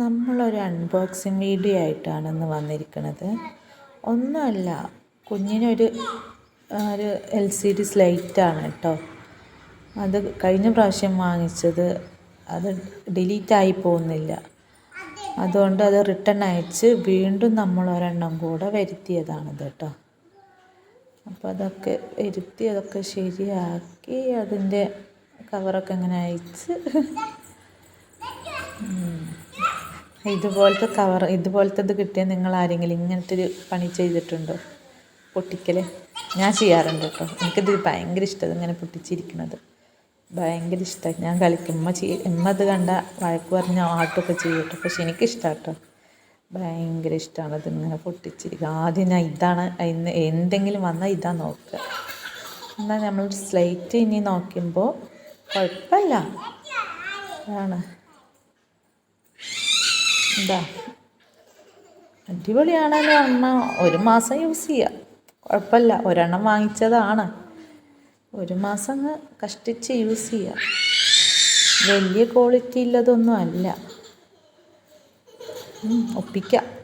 നമ്മളൊരു unboxing video ആയിട്ടാണ് ഇന്ന് വന്നിരിക്കുന്നത് ഒന്നുമല്ല കുഞ്ഞിനൊരു ഒരു എൽ സി ഡി സ്ലൈറ്റാണ് കേട്ടോ. അത് കഴിഞ്ഞ പ്രാവശ്യം വാങ്ങിച്ചത് അത് ഡിലീറ്റ് ആയി പോകുന്നില്ല. അതുകൊണ്ട് അത് റിട്ടേൺ അയച്ച് വീണ്ടും നമ്മൾ ഒരെണ്ണം കൂടെ വരുത്തിയതാണിത് കേട്ടോ. അപ്പോൾ അതൊക്കെ വരുത്തി അതൊക്കെ ശരിയാക്കി അതിന്റെ കവറൊക്കെ ഇങ്ങനെ അയച്ച്. ഇതുപോലത്തെ കവർ ഇതുപോലത്തെ ഇത് കിട്ടിയാൽ നിങ്ങൾ ആരെങ്കിലും ഇങ്ങനത്തെ ഒരു പണി ചെയ്തിട്ടുണ്ടോ? പൊട്ടിക്കൽ ഞാൻ ചെയ്യാറുണ്ട് കേട്ടോ എനിക്കിത് ഭയങ്കര ഇഷ്ടം ഇങ്ങനെ പൊട്ടിച്ചിരിക്കുന്നത് ഭയങ്കര ഇഷ്ടമായി ഞാൻ കളിക്കും. ഉമ്മ ചെയ്യ ഉമ്മ ഇത് കണ്ട വഴക്ക് പറഞ്ഞ ആട്ടൊക്കെ ചെയ്യും കേട്ടോ പക്ഷെ എനിക്കിഷ്ടമാണ് കേട്ടോ ഭയങ്കര ഇഷ്ടമാണ് ഇതിങ്ങനെ പൊട്ടിച്ചിരിക്കുക ആദ്യം ഞാൻ ഇതാണ് ഇന്ന് എന്തെങ്കിലും വന്നാൽ ഇതാ നോക്കുക. എന്നാൽ നമ്മൾ സ്ലൈറ്റ് ഇനി നോക്കുമ്പോൾ കുഴപ്പമില്ല. അതാണ്. എന്താ? അടിപൊളിയാണല്ലോ അമ്മ. ഒരു മാസം യൂസ് ചെയ്യുക കുഴപ്പമില്ല. ഒരെണ്ണം വാങ്ങിച്ചതാണ്. ഒരു മാസം കഷ്ടിച്ച് യൂസ് ചെയ്യുക വലിയ ക്വാളിറ്റി ഉള്ളതൊന്നും അല്ല. ഒപ്പിക്കാം.